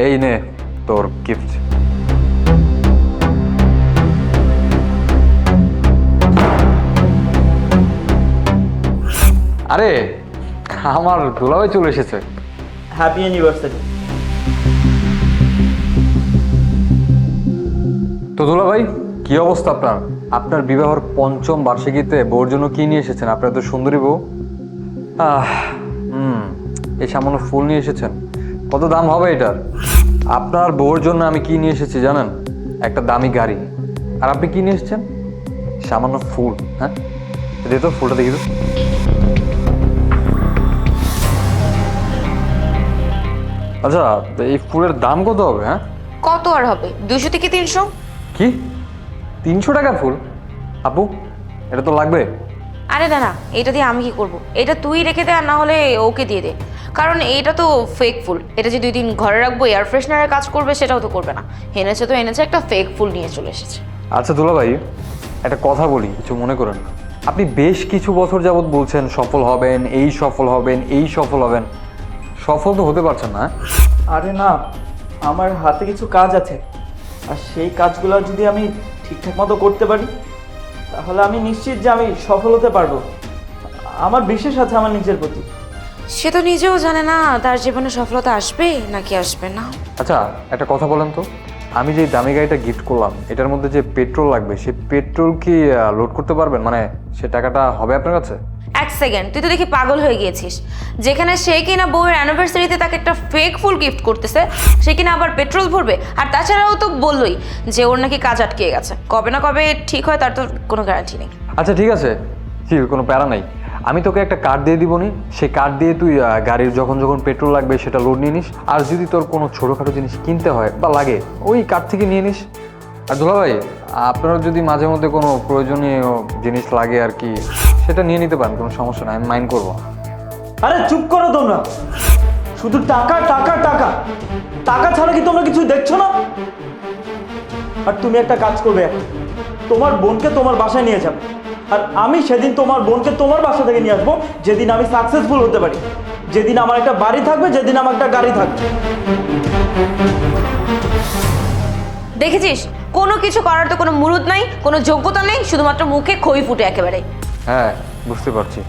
এই নে তোর গিফট আরে আমার দুলাভাই চলে এসেছে। হ্যাপি অ্যানিভার্সারি তো দুলাভাই কি অবস্থা আপনার? আপনার বিবাহর পঞ্চম বার্ষিকীতে বউর জন্য কি নিয়ে এসেছেন? আপনার তো সুন্দরী বউ। আহ হুম এই সামান্য ফুল নিয়ে এসেছেন। কত দাম হবে এটার আপনার বউর জন্য আমি কি নিয়ে এসেছি জানেন? একটা দামি গাড়ি। আর আপনি কি নিয়ে এসেছেন? সামান্য ফুল হ্যাঁ? দে তো ফুলটা দেখি তো। আচ্ছা এই ফুলের দাম কত হবে হ্যাঁ? কত আর হবে? দুশো থেকে তিনশো? কি? তিনশো টাকা ফুল? আপু এটা তো লাগবে। আরে না না এটা দিয়ে আমি কি করব? এটা তুই রেখে দে আর না হলে ওকে দিয়ে দে। কারণ এটা তো ফেক ফুল এটা যে দুই দিন ঘরে রাখব এয়ার ফ্রেশনারের কাজ করবে সেটাও তো করবে না। এনেছে তো এনেছে একটা ফেক ফুল নিয়ে চলে এসেছে। আচ্ছা দুলা ভাই একটা কথা বলি কিছু মনে করেন না। আপনি বেশ কিছু বছর যাবত বলছেন সফল হবেন এই সফল হবেন এই সফল হবেন। সফল তো হতে পারছেন না হ্যাঁ? আরে না আমার হাতে কিছু কাজ আছে। আর সেই কাজগুলো যদি আমি ঠিকঠাক মতো করতে পারি তাহলে আমি নিশ্চিত যে আমি সফল হতে পারব। আমার বিশ্বাস আছে আমার নিজের প্রতি। সে তো নিজেও জানে না তার জীবনে সফলতা আসবে নাকি আসবে না। আচ্ছা একটা কথা বলেন তো। আমি যে দামি গাড়িটা গিফট করলাম এটার মধ্যে যে পেট্রোল লাগবে সে পেট্রোল কি লোড করতে পারবেন? মানে সে টাকাটা হবে আপনার কাছে? সেকেন্ড তুই তো দেখি পাগল হয়ে গিয়েছিস। যেখানে সে কিনা বউয়ের অ্যানিভার্সারিতে তাকে একটা ফেক ফুল গিফট করতেছে, সে কিনা আবার পেট্রোল ভরবে। আর তাছাড়াও তো বললোই যে ওর নাকি কাজ আটকে গেছে। কবে না কবে ঠিক হয় তার তো কোনো গ্যারান্টি নেই। আচ্ছা ঠিক আছে। কোনো প্যারা নাই। আমি তোকে একটা কার্ড দিয়ে দিব নি সেই কার্ড দিয়ে তুই গাড়ির যখন যখন পেট্রোল লাগবে সেটা লোড নিয়ে নিস। আর যদি তোর কোনো ছোটোখাটো জিনিস কিনতে হয় বা লাগে, ওই কার্ড থেকে নিয়ে নিস। আর দুলা ভাই আপনার যদি মাঝে মধ্যে কোনো প্রয়োজনীয় জিনিস লাগে আর কি সেটা নিয়ে নিতে পারেন কোনো সমস্যা নাই আমি মাইন্ড করব। আরে চুপ করো তোমরা। শুধু টাকা টাকা টাকা। টাকা ছাড়া কি তোমরা কিছু দেখছ না? আর তুমি একটা কাজ করবে। তোমার বোনকে তোমার বাসায় নিয়ে যাবে আর আমি সেদিন তোমার বোনকে তোমার বাসা থেকে নিয়ে আসব যেদিন আমি সাকসেসফুল হতে পারি। যেদিন আমার একটা বাড়ি থাকবে যেদিন আমার একটা গাড়ি থাকবে। দেখেছিস? কোনো কিছু করার তো কোনো মুরুদ নাই কোনো যোগ্যতা নেই শুধুমাত্র মুখে খই ফুটে একেবারে। হ্যাঁ বুঝতে পারছি।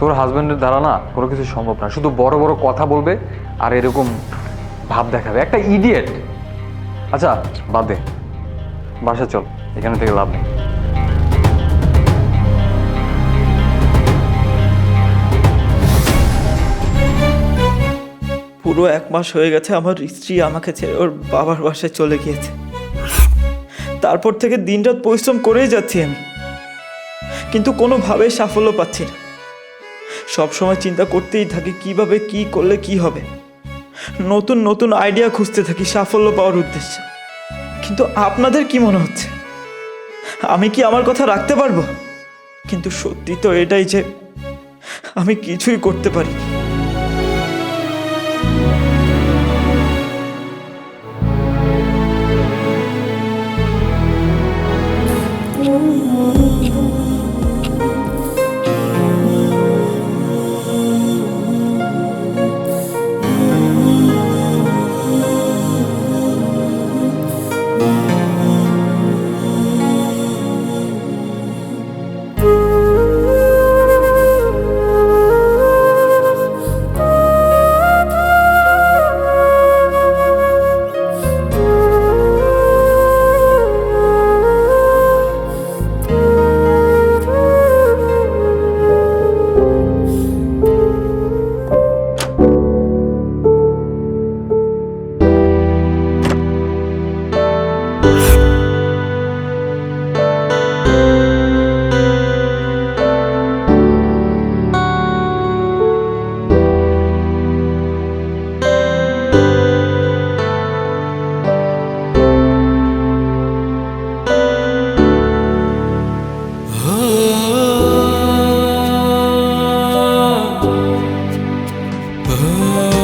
তোর হাজব্যান্ডের দ্বারা না কোনো কিছু সম্ভব না। শুধু বড় বড় কথা বলবে আর এরকম ভাব দেখাবে। একটা ইডিয়েট আচ্ছা বাদ দে। বাসা চল, এখানে থেকে লাভ নেই। পুরো এক মাস হয়ে গেছে আমার স্ত্রী আমাকে ছেড়ে ওর বাবার বাসায় চলে গিয়েছে। তারপর থেকে দিনরাত পরিশ্রম করেই যাচ্ছি আমি। কিন্তু কোনোভাবেই সাফল্য পাচ্ছি না। সবসময় চিন্তা করতেই থাকি, কীভাবে কি করলে কি হবে? নতুন নতুন আইডিয়া খুঁজতে থাকি সাফল্য পাওয়ার উদ্দেশ্যে। কিন্তু আপনাদের কি মনে হচ্ছে? আমি কি আমার কথা রাখতে পারব? কিন্তু সত্যি তো এটাই যে আমি কিছুই করতে পারি Oh.